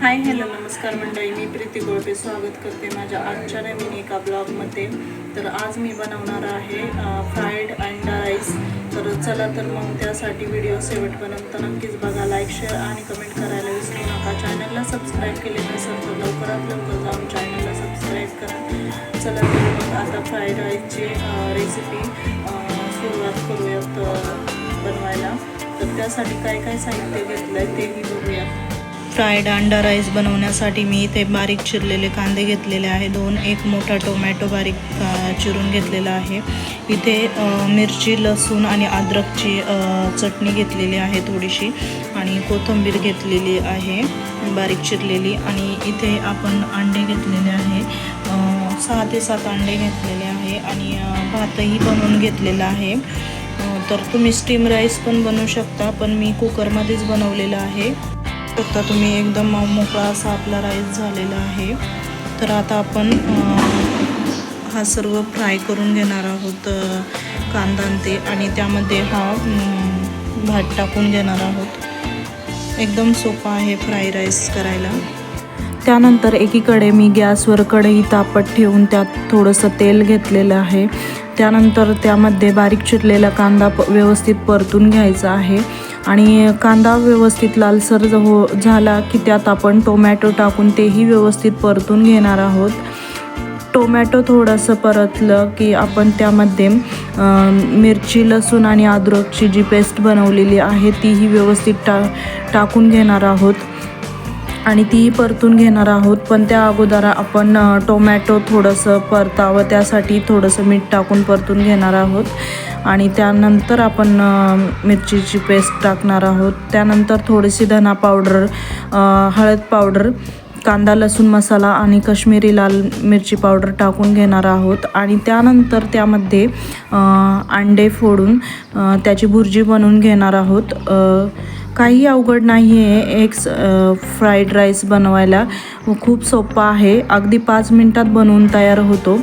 Hi hello नमस्कार मंडळी. मी प्रीती गोळपे. स्वागत करते माझ्या आजच्या नवीन एका ब्लॉगमध्ये. तर आज मी बनवणार आहे फ्राईड अंडा राईस. तर चला तर मग त्यासाठी व्हिडिओ शेवटपर्यंत नक्कीच बघा. लाईक शेअर आणि कमेंट करायला विसरू नका. चॅनलला सबस्क्राईब केले नसेल तर लवकरात लवकर जाऊन चॅनलला सबस्क्राईब करा. चला तर मग आता फ्राईड राईसची रेसिपी सुरुवात करूयात बनवायला. तर त्यासाठी काय काय साहित्य घेतलं आहे तेही बघूया. फ्राईड अंडा राईस बनवण्यासाठी मी इथे बारीक चिरलेले कांदे घेतलेले आहे. दोन एक मोठा टोमॅटो बारीक चिरून घेतलेला आहे. इथे मिरची लसूण आणि अद्रकची चटणी घेतलेली आहे थोडीशी आणि कोथिंबीर घेतलेली आहे बारीक चिरलेली आणि इथे आपण अंडे घेतलेले आहे. सहा ते सात अंडे घेतलेले आहे आणि भातही बनवून घेतलेला आहे. तर तुम्ही स्टीम राईस पण बनवू शकता पण मी कुकरमध्येच बनवलेलं आहे. शकता. तुम्ही एकदम मोकळा असा आपला राईस झालेला आहे. तर आता आपण हा सर्व फ्राय करून घेणार आहोत कांदा आणि ते. आणि त्यामध्ये हा भात टाकून घेणार आहोत. एकदम सोपा आहे फ्राय राईस करायला. त्यानंतर एकीकडे मी गॅसवर कढई तापत ठेवून त्यात थोडंसं तेल घेतलेलं आहे. त्यानंतर त्यामध्ये बारीक चिरलेला कांदा प व्यवस्थित परतून घ्यायचा आहे. आणि कांदा व्यवस्थित लालसर हो झाला की त्यात आपण टोमॅटो टाकून तेही व्यवस्थित परतून घेणार आहोत. टोमॅटो थोडंसं परतलं की आपण त्यामध्ये मिरची लसूण आणि अद्रकची जी पेस्ट बनवलेली आहे तीही व्यवस्थित टा टाकून घेणार आहोत. आणि तीही परतून घेणार आहोत. पण त्या अगोदर आपण टोमॅटो थोडंसं परतावं. त्यासाठी थोडंसं मीठ टाकून परतून घेणार आहोत. आणि त्यानंतर आपण मिरचीची पेस्ट टाकणार आहोत. त्यानंतर थोडीशी धना पावडर हळद पावडर कांदा लसूण मसाला आणि काश्मीरी लाल मिरची पावडर टाकून घेणार आहोत. आणि त्यानंतर त्यामध्ये अंडे फोडून त्याची भुर्जी बनवून घेणार आहोत. काही अवघड नाही आहे एक फ्राईड राईस बनवायला खूप सोपा आहे. अगदी पाच मिनटात बनवून तयार होतो.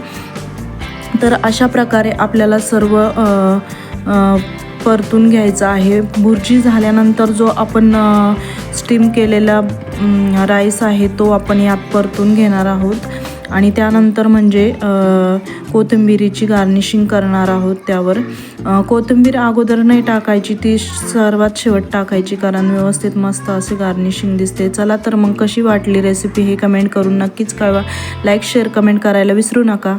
तर अशा प्रकारे आपल्याला सर्व परतून घ्यायचं आहे. भुर्जी झाल्यानंतर जो आपण स्टीम केलेला राईस आहे तो आपण यात परतून घेणार आहोत. आणि त्यानंतर म्हणजे कोथिंबीरीची कोथिंबिरीची गार्निशिंग करणार आहोत त्यावर. कोथिंबीर अगोदर नाही टाकायची ती सर्वात शेवट टाकायची कारण व्यवस्थित मस्त असे गार्निशिंग दिसते. चला तर मग कशी वाटली रेसिपी हे कमेंट करून नक्कीच कळवा. लाईक शेअर कमेंट करायला विसरू नका.